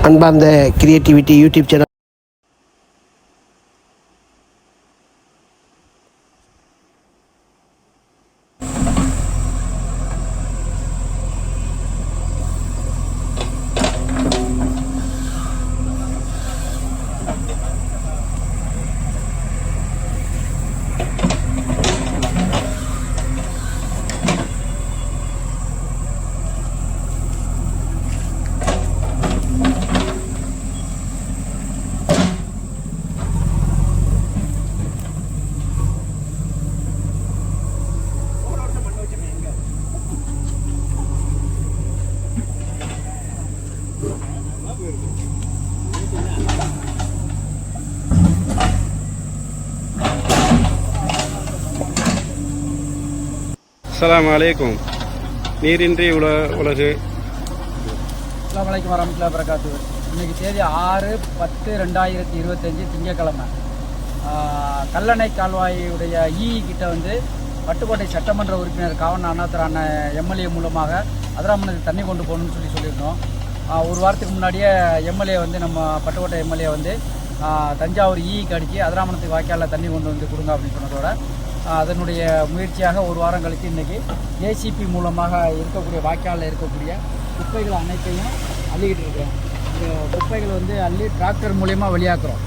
அன்பார்ந்த creativity YouTube channel அஸ்லாம் வலைக்கும் நீரின்றி உல உலகு. அஸ்லாம் வலைக்கும் வரமத்துல வரகாத்து இன்னைக்கு தேதி ஆறு பத்து ரெண்டாயிரத்தி இருபத்தஞ்சி திங்கக்கிழமை கல்லணை கால்வாயுடைய இ கிட்ட வந்து பட்டுக்கோட்டை சட்டமன்ற உறுப்பினர் காவன் அண்ணாத்தர் எம்எல்ஏ மூலமாக அதிராமணத்துக்கு தண்ணி கொண்டு போகணும்னு சொல்லி சொல்லியிருந்தோம். ஒரு வாரத்துக்கு முன்னாடியே எம்எல்ஏ வந்து நம்ம பட்டுக்கோட்டை எம்எல்ஏ வந்து தஞ்சாவூர் e ஈக்கு அடித்து அதிராமணத்துக்கு வாய்க்காலில் தண்ணி கொண்டு வந்து கொடுங்க அப்படின்னு சொன்னதோட அதனுடைய முயற்சியாக ஒரு வாரம் கழித்து இன்றைக்கி ஏசிபி மூலமாக இருக்கக்கூடிய வாய்க்காலில் இருக்கக்கூடிய குப்பைகள் அனைத்தையும் அள்ளிக்கிட்டு இருக்கிறோம் இந்த குப்பைகள் வந்து அள்ளி டிராக்டர் மூலயமா வெளியாக்குறோம்.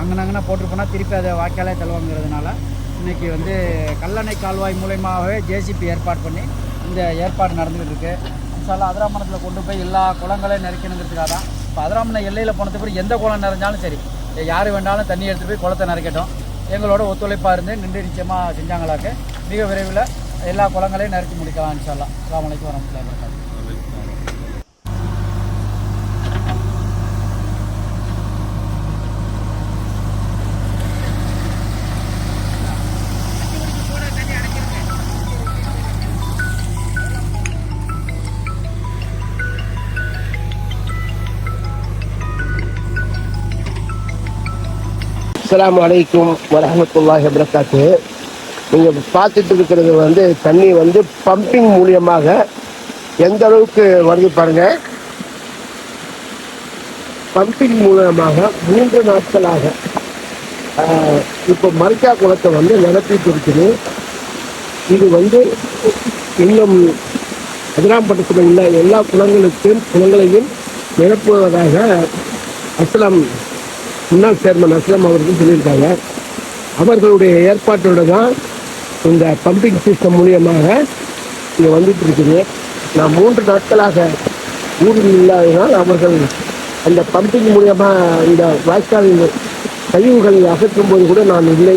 அங்கனங்கன்னா போட்டு திருப்பி அதை வாய்க்காலே தள்ளுவாங்கிறதுனால இன்றைக்கி வந்து கல்லணை கால்வாய் மூலயமாவே ஜேசிபி ஏற்பாடு பண்ணி இந்த ஏற்பாடு நடந்துகிட்டு இருக்குது இன்ஷால்லா அதிராமணத்தில் கொண்டு போய் எல்லா குளங்களையும் நிறைக்கணுங்கிறதுக்காக தான். இப்போ அதிராமண எல்லையில் போனதுக்கு எந்த குளம் நிறைஞ்சாலும் சரி. யார் வேண்டாலும் தண்ணி எடுத்துகிட்டு போய் குளத்தை நிறைக்கட்டும் எங்களோட ஒத்துழைப்பாக இருந்து நின்று நிச்சயமாக செஞ்சாங்களாக்க. மிக விரைவில் எல்லா குளங்களையும் நிறுத்தி முடிக்கலாம் சொல்லலாம் அஸ்ஸலாமு அலைக்கும் வரமத்துல்லாஹி அஸ்லாம் அஸ்ஸலாமு அலைக்கும் வரஹமத்துல்லாஹி வபரகாத்து நீங்கள் பார்த்துட்டு இருக்கிறது வந்து தண்ணி வந்து பம்பிங் மூலியமாக எந்த அளவுக்கு வருது பாருங்கள் பம்பிங் மூலமாக மூன்று நாட்களாக இப்போ மரிக்கா குளத்தை வந்து நடத்திட்டு இருக்குது. இது வந்து இன்னும் அதிராம்பட்டத்தில் உள்ள எல்லா குளங்களுக்கும் குளங்களையும் நிரப்புவதாக அஸ்லாம் முன்னாள் சேர்மன் அஸ்லாம் அவர்கள் சொல்லியிருக்காங்க. அவர்களுடைய ஏற்பாட்டோடு தான் இந்த பம்பிங் சிஸ்டம் மூலியமாக இங்கே வந்துட்டு இருக்குது. நான் மூன்று நாட்களாக ஊரில் இல்லாததால் அவர்கள் அந்த பம்பிங் மூலியமாக இந்த வாய்க்காலின் கழிவுகளை அகற்றும் போது கூட நான் இல்லை.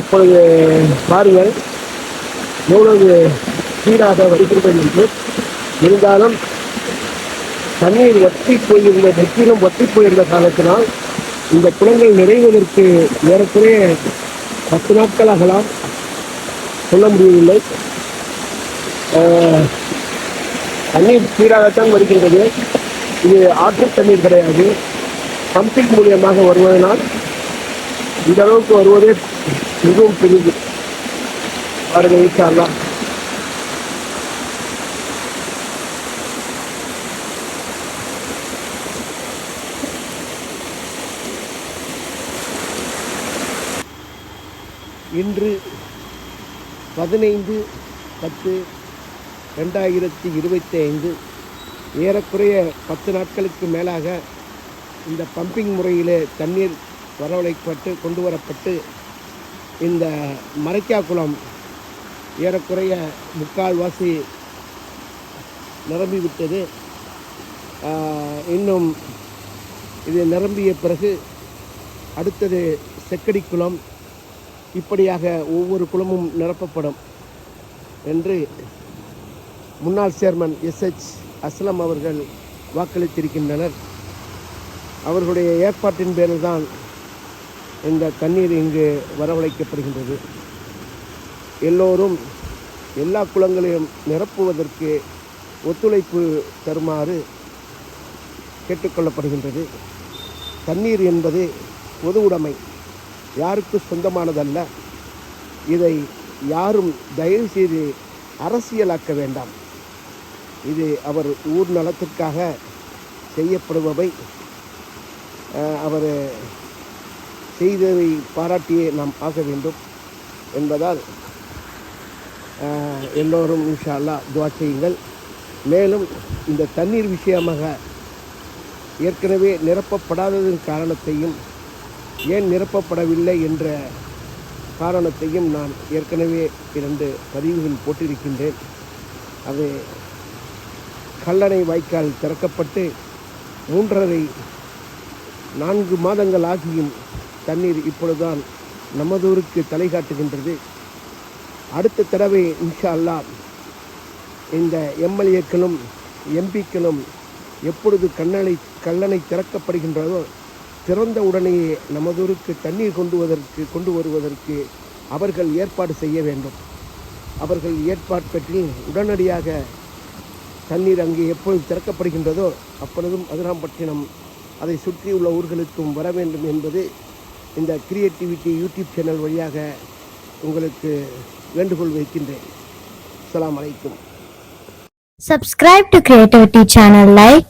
இப்பொழுது பாருங்கள். எவ்வளவு சீராக வருகிறது என்று. இருந்தாலும் தண்ணீர் வற்றி போயிருந்த நெற்றிலும் வற்றி போயிருந்த காலத்தினால் இந்த குளங்கள் நிறைவதற்கு ஏறக்குறைய பத்து நாட்களாகலாம் சொல்ல முடியவில்லை. தண்ணீர் சீராகத்தான் வருகின்றது. இது ஆற்று தண்ணீர் கிடையாது. பம்பிங் மூலியமாக வருவதனால் இந்த அளவுக்கு வருவதே மிகவும் பெரிது. பாருங்க விசாரலாம் இன்று பதினைந்து பத்து ரெண்டாயிரத்தி இருபத்தி ஐந்து ஏறக்குறைய பத்து நாட்களுக்கு மேலாக இந்த பம்பிங் முறையிலே தண்ணீர் வரவழைக்கப்பட்டு கொண்டு வரப்பட்டு இந்த மரைக்கா குளம் ஏறக்குறைய முக்கால்வாசி நிரம்பிவிட்டது இன்னும் இது நிரம்பிய பிறகு அடுத்தது செக்கடி குளம் இப்படியாக ஒவ்வொரு குளமும் நிரப்பப்படும் என்று முன்னாள் சேர்மன் எஸ்ஹெச் அஸ்லம் அவர்கள் வாக்களித்திருக்கின்றனர். அவர்களுடைய ஏற்பாட்டின் பேரில் தான் இந்த தண்ணீர் இங்கு வரவழைக்கப்படுகின்றது. எல்லோரும் எல்லா குளங்களையும் நிரப்புவதற்கு ஒத்துழைப்பு தருமாறு கேட்டுக்கொள்ளப்படுகின்றது. தண்ணீர் என்பது பொது உடைமை. யாருக்கு சொந்தமானதல்ல. இதை யாரும் தயவு செய்து அரசியலாக்க வேண்டாம். இது அவர் ஊர் நலத்திற்காக செய்யப்படுபவை. அவர் செய்ததை பாராட்டியே நாம் ஆக வேண்டும் என்பதால் எல்லோரும் இன்ஷா துவா செய்யுங்கள். மேலும் இந்த தண்ணீர் விஷயமாக ஏற்கனவே நிரப்பப்படாததன் காரணத்தையும் ஏன் நிரப்பப்படவில்லை என்ற காரணத்தையும் நான் ஏற்கனவே இரண்டு பதிவுகள் போட்டிருக்கின்றேன். அது கல்லணை வாய்க்கால் திறக்கப்பட்டு மூன்றரை நான்கு மாதங்கள் ஆகியும் தண்ணீர் இப்பொழுதுதான் நமதூருக்கு தலை காட்டுகின்றது. அடுத்த தடவை இன்ஷா அல்லாஹ் இந்த எம்எல்ஏக்களும் எம்பிக்களும் எப்பொழுது கண்ணனை கல்லணை திறக்கப்படுகின்றதோ திறந்த உடனேயே நமதூருக்கு தண்ணீர் கொண்டு வருவதற்கு கொண்டு வருவதற்கு அவர்கள் ஏற்பாடு செய்ய வேண்டும். அவர்கள் ஏற்பாட்டில் உடனடியாக தண்ணீர் அங்கே எப்பொழுது திறக்கப்படுகின்றதோ அப்பொழுதும் அதிராம்பட்டினம் அதை சுற்றியுள்ள ஊர்களுக்கும் வர வேண்டும் என்பது இந்த கிரியேட்டிவிட்டி யூடியூப் சேனல் வழியாக உங்களுக்கு வேண்டுகோள் வைக்கின்றேன். அலாம் அலைக்கும். Subscribe to Creativity channel, like,